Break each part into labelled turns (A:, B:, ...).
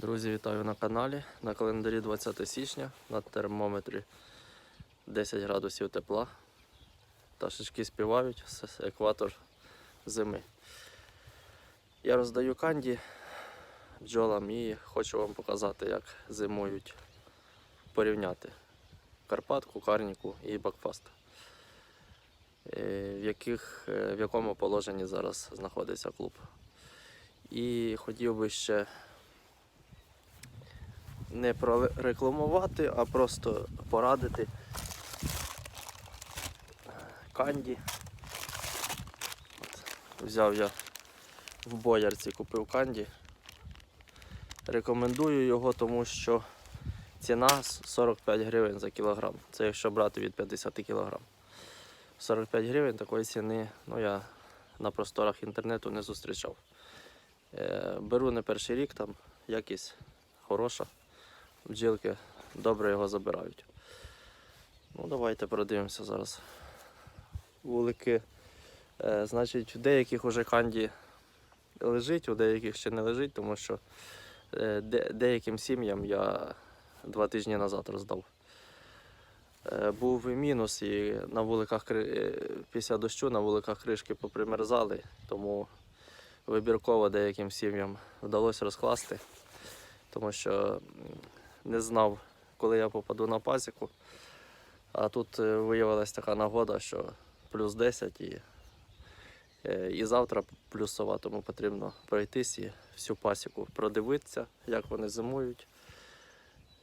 A: Друзі, вітаю на каналі. На календарі 20 січня на термометрі 10 градусів тепла. Пташечки співають, с- екватор зими. Я роздаю канді бджолам і хочу вам показати, як зимують порівняти Карпатку, Карніку і Бакфаст. Е, В, яких, е, в якому положенні зараз знаходиться клуб. І хотів би ще не прорекламувати, а просто порадити канді. Взяв я в боярці, купив канді. Рекомендую його, тому що ціна 45 гривень за кілограм. Це якщо брати від 50 кілограм. 45 гривень такої ціни ну, я на просторах інтернету не зустрічав. Е, Беру не перший рік, там якість хороша. Бджілки добре його забирають. Ну, давайте продивимося зараз. Вулики. Е, значить, в деяких уже канді лежить, у деяких ще не лежить, тому що е, де, деяким сім'ям я два тижні назад роздав. Е, був мінус, і на вуликах е, після дощу на вуликах кришки попримерзали, тому вибірково деяким сім'ям вдалося розкласти, тому що не знав, коли я попаду на пасіку. А тут е, виявилася така нагода, що плюс 10 і, е, і завтра плюсова, тому потрібно пройтись і всю пасіку продивитися, як вони зимують,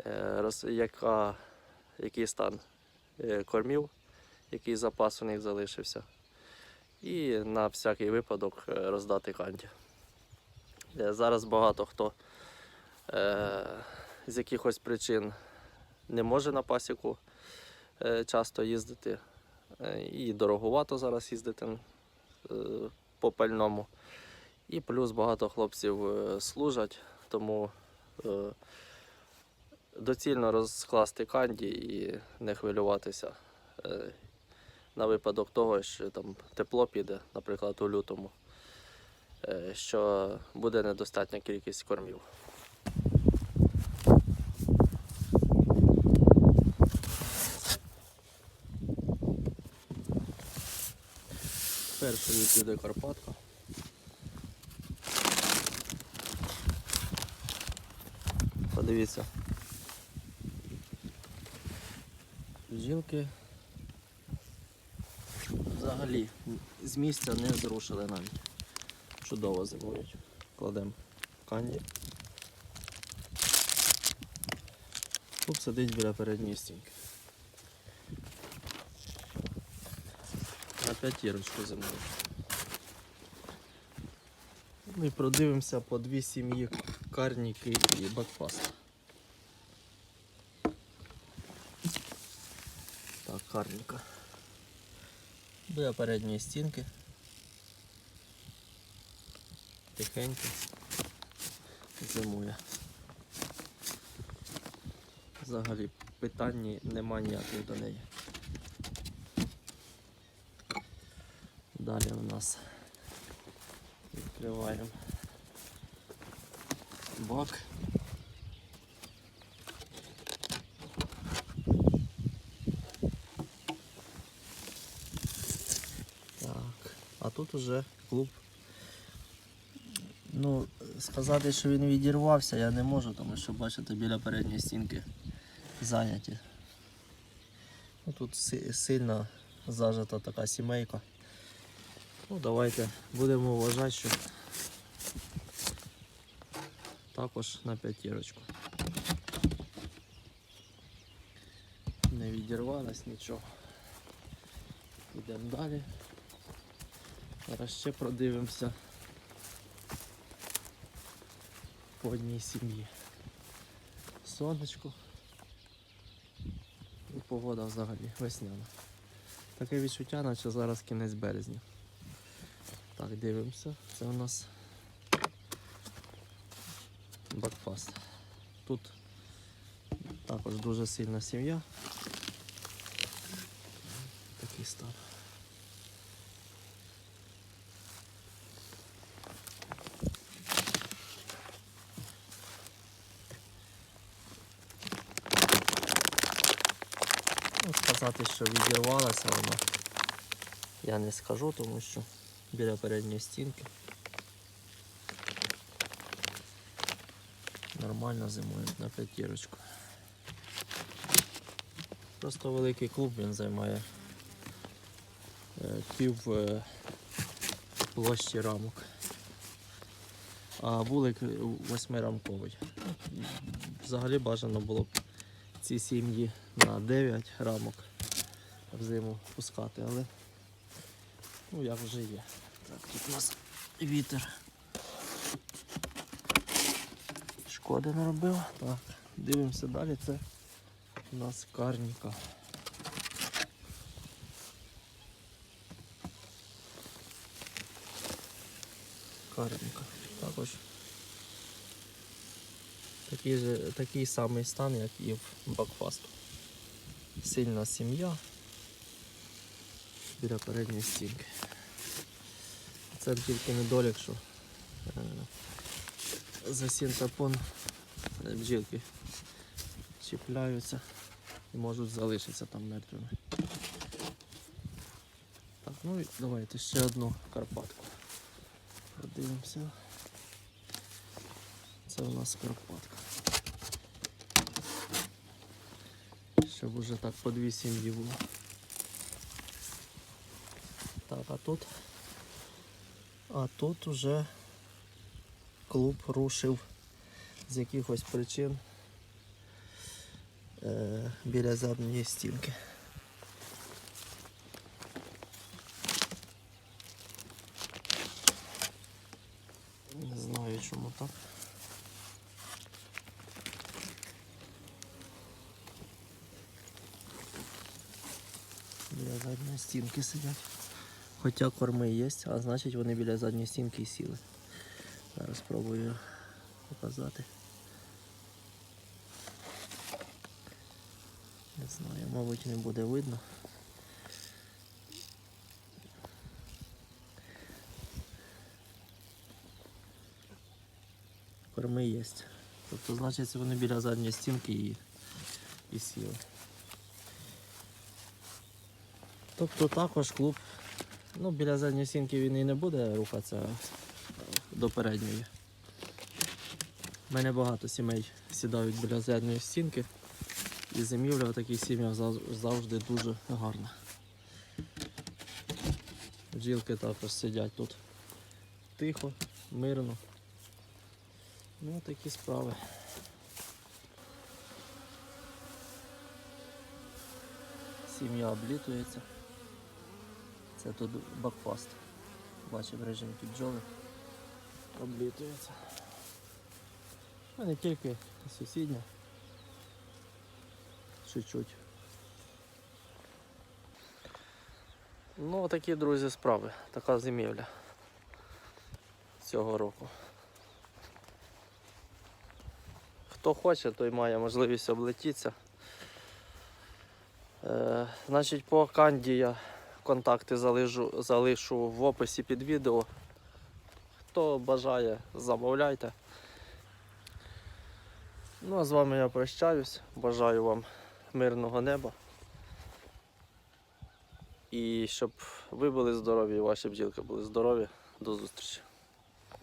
A: е, яка, який стан кормів, який запас у них залишився. І на всякий випадок роздати канді. Зараз багато хто з якихось причин не може на пасіку е, часто їздити. Е, і дороговато зараз їздити е, по пальному. І плюс багато хлопців служать, тому доцільно розкласти канді і не хвилюватися на випадок того, що там тепло піде, наприклад, у лютому, що буде недостатня кількість кормів. Піде Карпатка. Подивіться. Жінки взагалі з місця не зрушили навіть. Чудово зимують. Кладемо канді. Тут сидить біля передньої стінки. На п'ятірочку зимують. Ми продивимося по дві сім'ї карніки і бакфаст. Так, карніка. Біля передньої стінки. Тихенько. Зимує. Взагалі питань нема ніяких до неї. Далі у нас відкриваємо бак. Так, а тут уже клуб. Ну, сказати, що він відірвався, я не можу, тому що бачите, біля передньої стінки зайняті. Ну, тут сильно зажата така сімейка. Ну, давайте будемо вважати, що також на п'ятірочку. Не відірвалось нічого. Йдемо далі. Зараз ще продивимося по одній сім'ї. Сонечко. І погода взагалі весняна. Таке відчуття, наче зараз кінець березня. Так, дивимося, це у нас бакфас. Тут також дуже сильна сім'я. Такий стан. Ну, сказати, що відірвалася вона, я не скажу, тому що біля передньої стінки. Нормально зимують на п'ятірочку. Просто великий клуб він займає е, пів е, площі рамок. А вулик восьмирамковий. Ну, Взагалі бажано було б ці сім'ї на 9 рамок в зиму пускати, але ну як вже є. Так, тут у нас вітер. Шкоди наробив. Так, дивимося далі. Це у нас карніка. Карніка. Також такий, же, такий самий стан, як і в Бакфасту. Сильна сім'я біля передньої стінки. Це тільки недолік, що е, за синтапон е, бджілки чіпляються і можуть залишитися там мертвими. Так, ну і давайте ще одну Карпатку. Подивимося. Це у нас Карпатка. Щоб уже так по дві сім'ї було. Так, а тут. А тут уже клуб рушив з якихось причин е, біля задньої стінки. Не знаю чому так. Біля задньої стінки сидять. Хоча корми є, а значить вони біля задньої стінки і сіли. Зараз спробую показати. Не знаю, мабуть не буде видно. Корми є. Тобто, значить, вони біля задньої стінки і, і сіли. Тобто також клуб, ну біля задньої стінки він і не буде рухатися до передньої. У мене багато сімей сідають біля задньої стінки. І зимівля в таких сім'ях завжди дуже гарна. Бджілки також сидять тут тихо, мирно. Ну такі справи. Сім'я облітується. Це тут бакфаст. Бачив режимки бджоли. Облітується. А не тільки сусідня. Чуть-чуть. Ну, такі, друзі, справи. Така зимівля цього року. Хто хоче, той має можливість облетітися. Е, значить, по канді я контакти залишу, залишу в описі під відео. Хто бажає, замовляйте. Ну а з вами я прощаюсь. Бажаю вам мирного неба. І щоб ви були здорові і ваші бджілки були здорові. До зустрічі.